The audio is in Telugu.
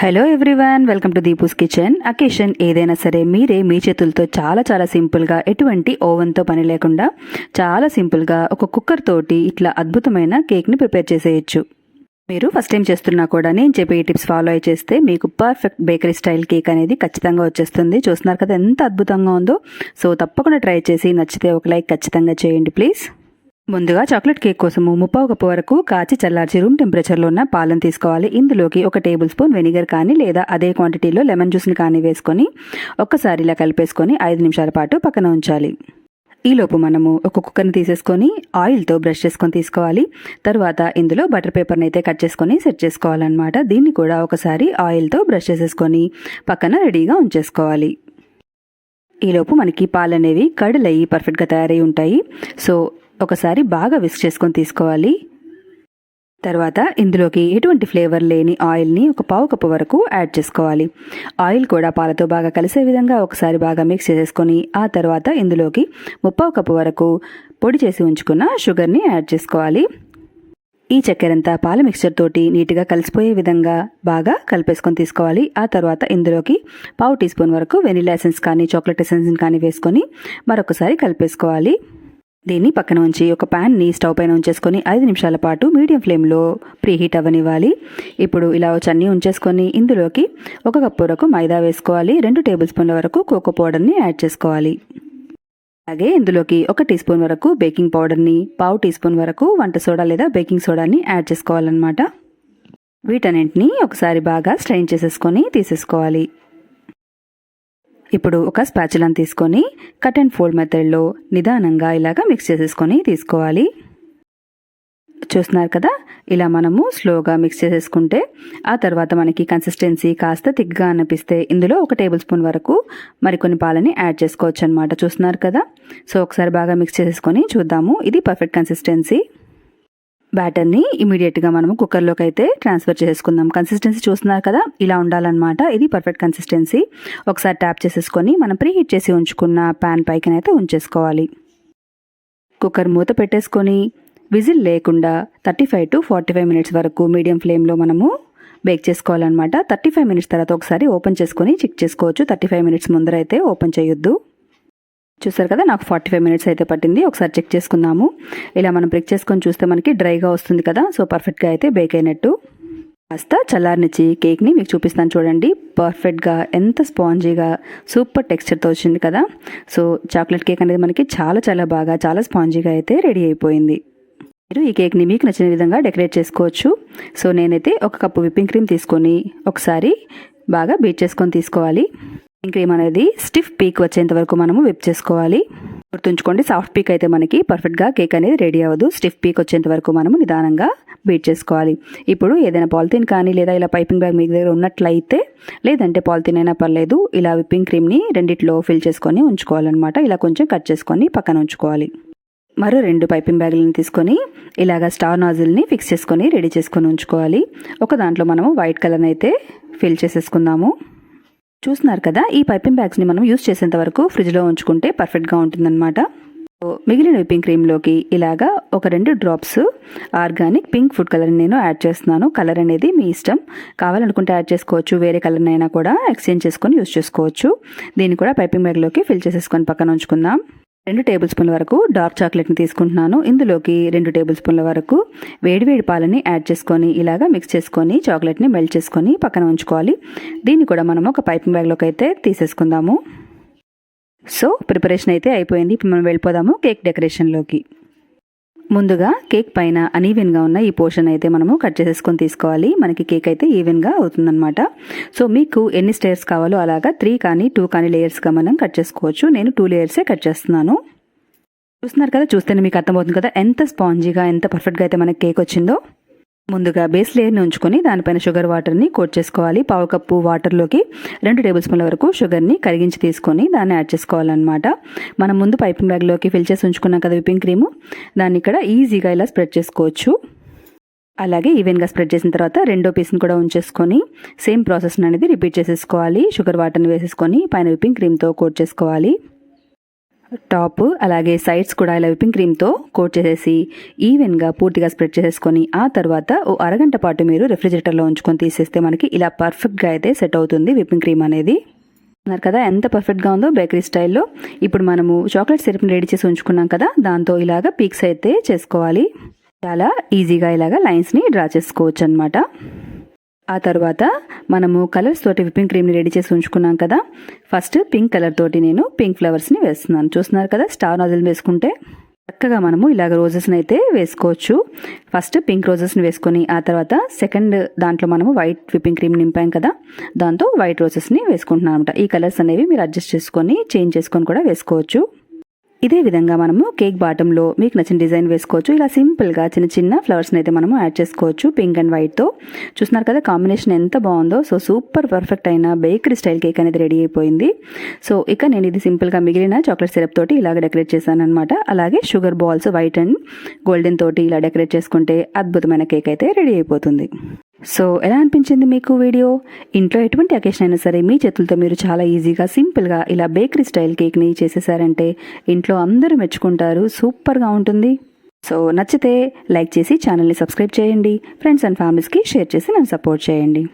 Hello everyone welcome to Deepu's kitchen occasion ఏదైనా సరే మీరే మీ చేతులతో చాలా చాలా సింపుల్గా ఎటువంటి ఓవెన్తో పని లేకుండా చాలా సింపుల్గా ఒక కుక్కర్ తోటి ఇట్లా అద్భుతమైన కేక్ని ప్రిపేర్ చేసేయచ్చు. మీరు ఫస్ట్ టైం చేస్తున్నా కూడా నేను చెప్పే ఈ టిప్స్ ఫాలో అయి చేస్తే మీకు పర్ఫెక్ట్ బేకరీ స్టైల్ కేక్ అనేది ఖచ్చితంగా వచ్చేస్తుంది. చూస్తున్నారు కదా ఎంత అద్భుతంగా ఉందో. సో తప్పకుండా ట్రై చేసి నచ్చితే ఒక లైక్ ఖచ్చితంగా చేయండి ప్లీజ్ ముందుగా చాక్లెట్ కేక్ కోసము ముప్పావు కప్పు వరకు కాచి చల్లార్చి రూమ్ టెంపరేచర్లో ఉన్న పాలను తీసుకోవాలి. ఇందులోకి ఒక టేబుల్ స్పూన్ వెనిగర్ కానీ లేదా అదే క్వాంటిటీలో లెమన్ జ్యూస్ని కానీ వేసుకొని ఒక్కసారి ఇలా కలిపేసుకొని ఐదు నిమిషాల పాటు పక్కన ఉంచాలి. ఈలోపు మనము ఒక కుక్కర్ని తీసేసుకొని ఆయిల్తో బ్రష్ చేసుకొని తీసుకోవాలి. తర్వాత ఇందులో బటర్ పేపర్ని అయితే కట్ చేసుకొని సెట్ చేసుకోవాలన్నమాట. దీన్ని కూడా ఒకసారి ఆయిల్తో బ్రష్ చేసేసుకొని పక్కన రెడీగా ఉంచేసుకోవాలి. ఈలోపు మనకి పాలు అనేవి కడులయ్యి పర్ఫెక్ట్గా తయారై ఉంటాయి. సో ఒకసారి బాగా విస్క్ చేసుకొని తీసుకోవాలి. తర్వాత ఇందులోకి ఎటువంటి ఫ్లేవర్ లేని ఆయిల్ని ఒక పావు కప్పు వరకు యాడ్ చేసుకోవాలి. ఆయిల్ కూడా పాలతో బాగా కలిసే విధంగా ఒకసారి బాగా మిక్స్ చేసేసుకొని ఆ తర్వాత ఇందులోకి ముప్పావు కప్పు వరకు పొడి చేసి ఉంచుకున్న షుగర్ని యాడ్ చేసుకోవాలి. ఈ చక్కెరంతా పాల మిక్చర్ తోటి నీట్గా కలిసిపోయే విధంగా బాగా కలిపేసుకొని తీసుకోవాలి. ఆ తర్వాత ఇందులోకి పావు టీ స్పూన్ వరకు వెనిలా ఎసెన్స్ కానీ చాక్లెట్ ఎసెన్స్ కానీ వేసుకొని మరొకసారి కలిపేసుకోవాలి. దీన్ని పక్కన ఉంచి ఒక ప్యాన్ని స్టవ్ పైన ఉంచేసుకొని ఐదు నిమిషాల పాటు మీడియం ఫ్లేమ్లో ప్రీహీట్ అవ్వనివ్వాలి. ఇప్పుడు ఇలా చన్నీ ఉంచేసుకొని ఇందులోకి ఒక కప్పు వరకు మైదా వేసుకోవాలి. రెండు టేబుల్ స్పూన్ల వరకు కోకో పౌడర్ని యాడ్ చేసుకోవాలి. అలాగే ఇందులోకి ఒక టీ స్పూన్ వరకు బేకింగ్ పౌడర్ని పావు టీ స్పూన్ వరకు వంట సోడా లేదా బేకింగ్ సోడాని యాడ్ చేసుకోవాలన్నమాట. వీటన్నింటినీ ఒకసారి బాగా స్ట్రైన్ చేసేసుకొని తీసేసుకోవాలి. ఇప్పుడు ఒక స్పాచులను తీసుకొని కట్ అండ్ ఫోల్డ్ మెథడ్లో నిదానంగా ఇలాగా మిక్స్ చేసేసుకొని తీసుకోవాలి. చూస్తున్నారు కదా? ఇలా మనము స్లోగా మిక్స్ చేసేసుకుంటే ఆ తర్వాత మనకి కన్సిస్టెన్సీ కాస్త థిక్గా అనిపిస్తే ఇందులో ఒక టేబుల్ స్పూన్ వరకు మరికొన్ని పాలని యాడ్ చేసుకోవచ్చు అనమాట చూస్తున్నారు కదా? సో ఒకసారి బాగా మిక్స్ చేసేసుకొని చూద్దాము. ఇది పర్ఫెక్ట్ కన్సిస్టెన్సీ బ్యాటర్ని ఇమీడియట్గా మనము కుక్కర్లోకి అయితే ట్రాన్స్ఫర్ చేసుకుందాం. కన్సిస్టెన్సీ చూస్తున్నారు కదా? ఇలా ఉండాలన్నమాట. ఇది పర్ఫెక్ట్ కన్సిస్టెన్సీ. ఒకసారి ట్యాప్ చేసేసుకొని మనం ప్రీ హీట్ చేసి ఉంచుకున్న ప్యాన్ అయితే ఉంచేసుకోవాలి. కుక్కర్ మూత పెట్టేసుకొని విజిల్ లేకుండా thirty five to forty five minutes వరకు మీడియం ఫ్లేమ్లో మనము బేక్ చేసుకోవాలన్నమాట. థర్టీ ఫైవ్ మినిట్స్ తర్వాత ఒకసారి ఓపెన్ చేసుకొని చెక్ చేసుకోవచ్చు. థర్టీ ఫైవ్ మినిట్స్ ముందర అయితే ఓపెన్ చేయొద్దు. చూసారు కదా నాకు ఫార్టీ ఫైవ్ మినిట్స్ అయితే పట్టింది. ఒకసారి చెక్ చేసుకుందాము. ఇలా మనం బ్రేక్ చేసుకొని చూస్తే మనకి డ్రైగా వస్తుంది కదా సో పర్ఫెక్ట్గా అయితే బేక్ అయినట్టు. కాస్త చల్లారినిచ్చి కేక్ని మీకు చూపిస్తాను చూడండి. పర్ఫెక్ట్గా ఎంత స్పాంజీగా సూపర్ టెక్స్చర్తో వచ్చింది కదా. సో చాక్లెట్ కేక్ అనేది మనకి చాలా చాలా బాగా చాలా స్పాంజీగా అయితే రెడీ అయిపోయింది. మీరు ఈ కేక్ని మీకు నచ్చిన విధంగా డెకరేట్ చేసుకోవచ్చు. సో నేనైతే ఒక కప్పు విప్పింగ్ క్రీమ్ తీసుకొని ఒకసారి బాగా బీట్ చేసుకొని తీసుకోవాలి. క్రీమ్ అనేది స్టిఫ్ పీక్ వచ్చేంత వరకు మనము విప్ చేసుకోవాలి. గుర్తుంచుకోండి సాఫ్ట్ పీక్ అయితే మనకి పర్ఫెక్ట్గా కేక్ అనేది రెడీ అవ్వదు. స్టిఫ్ పీక్ వచ్చేంత వరకు మనము నిదానంగా బీట్ చేసుకోవాలి. ఇప్పుడు ఏదైనా పాలిథిన్ కానీ లేదా ఇలా పైపింగ్ బ్యాగ్ మీ దగ్గర ఉన్నట్లయితే లేదంటే పాలిథిన్ అయినా పర్లేదు ఇలా విప్పింగ్ క్రీమ్ని రెండిట్లో ఫిల్ చేసుకొని ఉంచుకోవాలన్నమాట. ఇలా కొంచెం కట్ చేసుకొని పక్కన ఉంచుకోవాలి. మరో రెండు పైపింగ్ బ్యాగులను తీసుకొని ఇలాగ స్టార్ నాజిల్ని ఫిక్స్ చేసుకొని రెడీ చేసుకొని ఉంచుకోవాలి. ఒక దాంట్లో మనము వైట్ కలర్ అయితే ఫిల్ చేసేసుకుందాము. చూస్తున్నారు కదా ఈ పైపింగ్ బ్యాగ్స్ని మనం యూస్ చేసేంత వరకు ఫ్రిడ్జ్లో ఉంచుకుంటే పర్ఫెక్ట్గా ఉంటుందన్నమాట. మిగిలిన విప్పింగ్ క్రీమ్లోకి ఇలాగా ఒక రెండు drops organic pink food colour నేను యాడ్ చేస్తున్నాను. కలర్ అనేది మీ ఇష్టం. కావాలనుకుంటే యాడ్ చేసుకోవచ్చు వేరే కలర్నైనా కూడా ఎక్స్చేంజ్ చేసుకొని యూస్ చేసుకోవచ్చు. దీన్ని కూడా పైపింగ్ బ్యాగ్లోకి ఫిల్ చేసేసుకొని పక్కన ఉంచుకుందాం. రెండు టేబుల్ స్పూన్ల వరకు డార్క్ చాక్లెట్ని తీసుకుంటున్నాను. ఇందులోకి రెండు టేబుల్ స్పూన్ల వరకు వేడివేడి పాలని యాడ్ చేసుకొని ఇలాగా మిక్స్ చేసుకొని చాక్లెట్ని మెల్ట్ చేసుకొని పక్కన ఉంచుకోవాలి. దీన్ని కూడా మనం ఒక పైపింగ్ బ్యాగ్లోకి అయితే తీసేసుకుందాము. సో ప్రిపరేషన్ అయితే అయిపోయింది. ఇప్పుడు మనం వెళ్ళిపోదాము కేక్ డెకరేషన్లోకి. ముందుగా కేక్ పైన అనీవెన్గా ఉన్న ఈ పోర్షన్ అయితే మనము కట్ చేసేసుకొని తీసుకోవాలి. మనకి కేక్ అయితే ఈవెన్గా అవుతుందన్నమాట. సో మీకు ఎన్ని స్టేర్స్ కావాలో అలాగా త్రీ కానీ టూ కానీ లేయర్స్గా మనం కట్ చేసుకోవచ్చు. నేను టూ లేయర్సే కట్ చేస్తున్నాను. చూస్తున్నారు కదా? చూస్తేనే మీకు అర్థమవుతుంది కదా? ఎంత స్పాంజీగా ఎంత పర్ఫెక్ట్గా అయితే మనకి కేక్ వచ్చిందో. ముందుగా బేస్ లేయర్ని ఉంచుకొని దానిపైన షుగర్ వాటర్ని కోట్ చేసుకోవాలి. పావు కప్పు వాటర్లోకి రెండు టేబుల్ స్పూన్ల వరకు షుగర్ని కరిగించి తీసుకొని దాన్ని యాడ్ చేసుకోవాలన్నమాట. మనం ముందు పైపింగ్ బ్యాగ్లోకి ఫిల్ చేసి ఉంచుకున్నాం కదా విప్పింగ్ క్రీము దాన్ని ఇక్కడ ఈజీగా ఇలా స్ప్రెడ్ చేసుకోవచ్చు. అలాగే ఈవెన్గా స్ప్రెడ్ చేసిన తర్వాత రెండో పీస్ని కూడా ఉంచేసుకొని సేమ్ ప్రాసెస్ అనేది రిపీట్ చేసేసుకోవాలి. షుగర్ వాటర్ని వేసేసుకొని పైన విప్పింగ్ క్రీమ్తో కోట్ చేసుకోవాలి. టాప్ అలాగే సైడ్స్ కూడా ఇలా విప్పింగ్ క్రీమ్తో కోట్ చేసేసి ఈవెన్గా పూర్తిగా స్ప్రెడ్ చేసేసుకొని ఆ తర్వాత ఓ అరగంట పాటు మీరు రెఫ్రిజిరేటర్లో ఉంచుకొని తీసేస్తే మనకి ఇలా పర్ఫెక్ట్గా అయితే సెట్ అవుతుంది విప్పింగ్ క్రీమ్ అనేది. ఉన్నారు కదా ఎంత పర్ఫెక్ట్గా ఉందో బేకరీ స్టైల్లో. ఇప్పుడు మనము చాక్లెట్ సిరప్ని రెడీ చేసి ఉంచుకున్నాం కదా దాంతో ఇలాగ పీక్స్ అయితే చేసుకోవాలి. చాలా ఈజీగా ఇలాగ లైన్స్ని డ్రా చేసుకోవచ్చు అనమాట ఆ తర్వాత మనము కలర్స్ తోటి విప్పింగ్ క్రీమ్ని రెడీ చేసి ఉంచుకున్నాం కదా. ఫస్ట్ పింక్ కలర్ తోటి నేను పింక్ ఫ్లవర్స్ని వేస్తున్నాను. చూస్తున్నారు కదా స్టార్ నాజిల్ వేసుకుంటే చక్కగా మనము ఇలాగ రోజెస్ని అయితే వేసుకోవచ్చు. ఫస్ట్ పింక్ రోజెస్ని వేసుకొని ఆ తర్వాత సెకండ్ దాంట్లో మనము వైట్ విప్పింగ్ క్రీమ్ నింపాం కదా. దాంతో వైట్ రోజెస్ని వేసుకుంటున్నాం అనమాట ఈ కలర్స్ అనేవి మీరు అడ్జస్ట్ చేసుకొని చేంజ్ చేసుకొని కూడా వేసుకోవచ్చు. ఇదే విధంగా మనము కేక్ బాటంలో మీకు నచ్చిన డిజైన్ వేసుకోవచ్చు. ఇలా సింపుల్గా చిన్న చిన్న ఫ్లవర్స్ని అయితే మనము యాడ్ చేసుకోవచ్చు పింక్ అండ్ వైట్తో చూస్తున్నారు కదా కాంబినేషన్ ఎంత బాగుందో. సో సూపర్ పర్ఫెక్ట్ అయిన బేకరీ స్టైల్ కేక్ అనేది రెడీ అయిపోయింది. సో ఇక నేను ఇది సింపుల్గా మిగిలిన చాక్లెట్ సిరప్ తోటి ఇలాగ డెకరేట్ చేశాను అనమాట అలాగే sugar balls white and golden తోటి ఇలా డెకరేట్ చేసుకుంటే అద్భుతమైన కేక్ అయితే రెడీ అయిపోతుంది. సో ఎలా అనిపించింది మీకు వీడియో? ఇంట్లో ఎటువంటి అకేషన్ అయినా సరే మీ చేతులతో మీరు చాలా ఈజీగా సింపుల్గా ఇలా బేకరీ స్టైల్ కేక్ని చేసేసారంటే ఇంట్లో అందరూ మెచ్చుకుంటారు. సూపర్గా ఉంటుంది. సో నచ్చితే లైక్ చేసి ఛానల్ని సబ్స్క్రైబ్ చేయండి. ఫ్రెండ్స్ అండ్ ఫ్యామిలీస్కి షేర్ చేసి నన్ను సపోర్ట్ చేయండి.